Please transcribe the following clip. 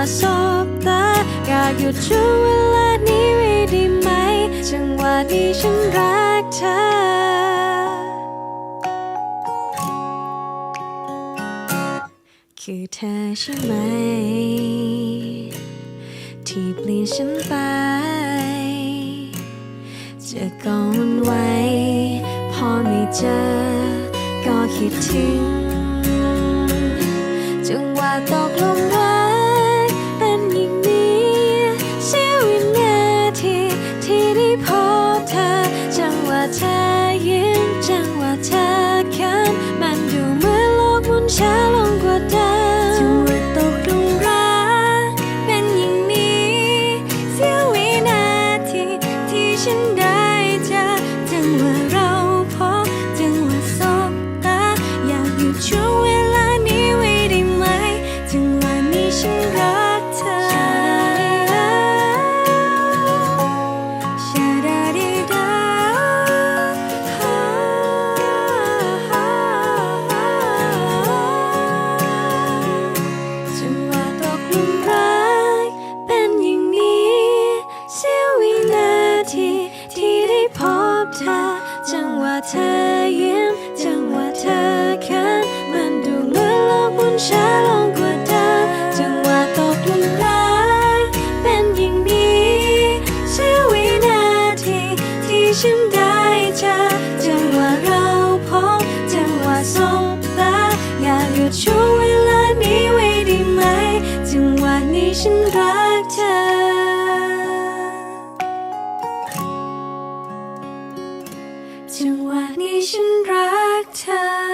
วะสบตาอยากหยุดช่วงเวลานี้ไว้ได้ไหม จังหวะที่ฉันรักเธอ คือเธอใช่ไหม ที่เปลี่ยนฉันไป จะก่อนไว้ พอไม่เจอ ก็คิดถึง เธอยิ้มจังหวะเธอคันมันดูเหมือนโลกมุนช้าลงกว่าเดิมจังหวะตกลุมรักเป็นอย่างนี้เสี้ยววินาทีที่ฉันได้เจอจังหวะเราพบจังหวะสบตาอยากหยุดช่วงเวลานี้ไว้ได้ไหมจังหวะนี้ฉันรั จังหวะนี้ฉันรักเธอ